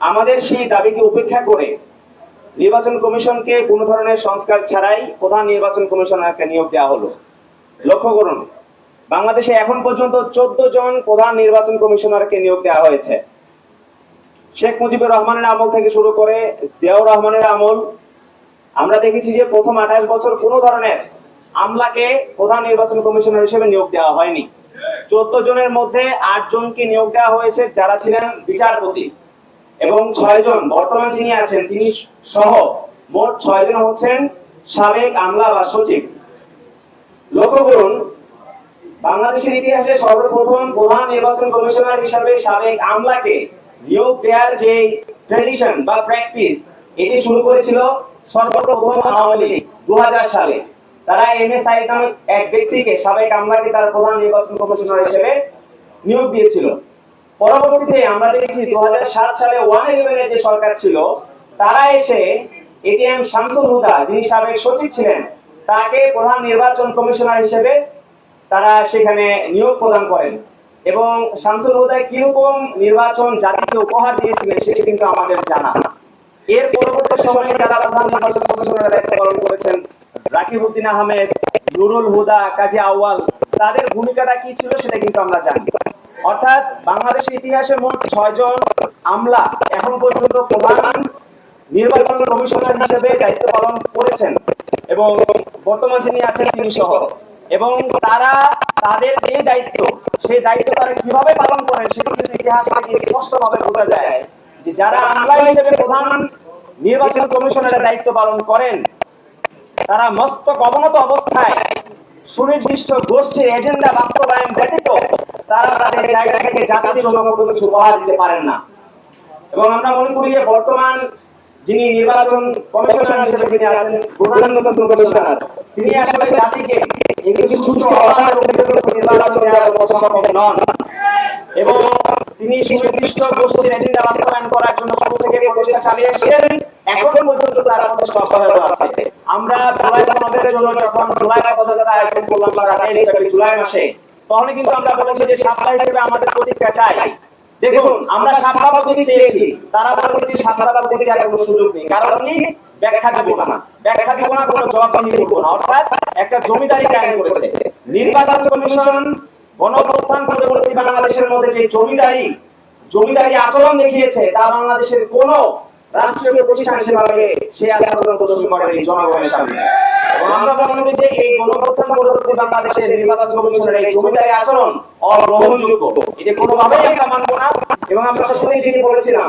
আমাদের সেই দাবিকে উপেক্ষা করে নির্বাচন কমিশনকে কোনো ধরনের সংস্কার ছাড়াই প্রধান নির্বাচন কমিশনারকে নিয়োগ দেওয়া হলো। লক্ষ্য করুন, বাংলাদেশে এখন পর্যন্ত চোদ্দ জন প্রধান নির্বাচন কমিশনারকে নিয়োগ দেওয়া হয়েছে। শেখ মুজিবুর রহমানের আমল থেকে শুরু করে জিয়াউর রহমানের আমল। আমরা দেখেছি যে প্রথম আঠাশ বছর কোনো ধরনের আমলাকে প্রধান নির্বাচন কমিশনার হিসেবে নিয়োগ দেওয়া হয়নি। চোদ্দ জনের মধ্যে আট জনকে নিয়োগ দেওয়া হয়েছে যারা ছিলেন বিচারপতি। এবং ছয় জন, বর্তমান যিনি আছেন, তিনি সহ মোট ছয় জন হচ্ছেন সাবেক আমলা বা সচিব। লক্ষ্য করুন, বাংলাদেশের ইতিহাসে সর্বপ্রথম প্রধান নির্বাচন কমিশনার হিসাবে সাবেক আমলাকে নিয়োগ দেওয়ার যে ট্রেডিশন বা প্র্যাকটিস এটি শুরু করেছিল সর্বপ্রথম আওয়ামী লীগ দু হাজার সালে। তারা এম এস আইদ নামে এক ব্যক্তিকে সাবেক আমলাকে তার প্রধান নির্বাচন কমিশনার হিসেবে নিয়োগ দিয়েছিল। পরবর্তীতে আমরা দেখেছি দু হাজার সাত সালে ওয়ান ইলেভেনের যে সরকার ছিল, তারা এসে এটিএম শামসুল হুদা, যিনি সাবেক সচিব ছিলেন, তাকে প্রধান নির্বাচন কমিশনার হিসেবে তারা সেখানে নিয়োগ প্রদান করেন। এবং শামসুল হুদায় কীরকম নির্বাচন, জাতিকে উপহার দিয়েছিলেন, সেটি কিন্তু আমাদের জানা। এর পরবর্তী সময়ে যারা প্রধান নির্বাচন কমিশনারের দায়িত্ব পালন করেছেন, রাকিব উদ্দিন আহমেদ, নুরুল হুদা, কাজী আউয়াল, তাদের ভূমিকাটা কি ছিল সেটা কিন্তু আমরা জানি। অর্থাৎ বাংলাদেশের ইতিহাসে মোট ছয়জন আমলা এখন পর্যন্ত প্রধান নির্বাচন কমিশনার হিসেবে দায়িত্ব পালন করেছেন এবং বর্তমান যিনি আছেন তিনি সহ। এবং তারা তাদের এই দায়িত্ব, সেই দায়িত্ব তারা কীভাবে পালন করেন সেটি কিন্তু ইতিহাস থেকে স্পষ্টভাবে বোঝা যায় যে যারা আমলা হিসেবে প্রধান নির্বাচন কমিশনারের দায়িত্ব পালন করেন, তারা মস্তক অবনত অবস্থায় সুনির্দিষ্ট গোষ্ঠীর এজেন্ডা বাস্তবায়ন ব্যতীত তারা তাদের জায়গা থেকে জাতির জন্য কোনো কিছু উপহার দিতে পারেন না। এবং আমরা মনে করি যে বর্তমান যিনি নির্বাচন কমিশনার হিসেবে যিনি আছেন, প্রধান নির্বাচন কমিশনার তিনি আসলে জাতিকে তিনি আমরা জুলাই মাসে তখন কিন্তু আমরা বলেছি যে সাপলা হিসেবে আমাদের প্রতিক্রিয়া চাই। দেখুন, আমরা সাপলা প্রতীক চেয়েছি, তারা বলেছে যে সাপলা প্রতীক আর কোনো সুযোগ নেই। কারণ কি? ব্যাখ্যা দিব না। ব্যাখ্যা দিব না, কোনো জবাবদিহি করব না। অর্থাৎ একটা জমিদারি কায়েম করেছে। নির্বাচন কমিশন গণপ্রত্যান পরবর্তী বাংলাদেশের মধ্যে যে জমিদারি জমিদারি আচরণ দেখিয়েছে, তা বাংলাদেশের কোন রাষ্ট্রীয় প্রতিষ্ঠান সেভাবে সেই আচরণ প্রদর্শন করেনি জনগণের সামনে। আমরা মনে যে এই গণপ্রত্যান পরবর্তী বাংলাদেশের নির্বাচন কমিশনের এই জমিদারি আচরণ অগ্রহণযোগ্য। এটা কোনোভাবেই আমরা মানব না এবং আমরা সেখানে যেটি বলেছিলাম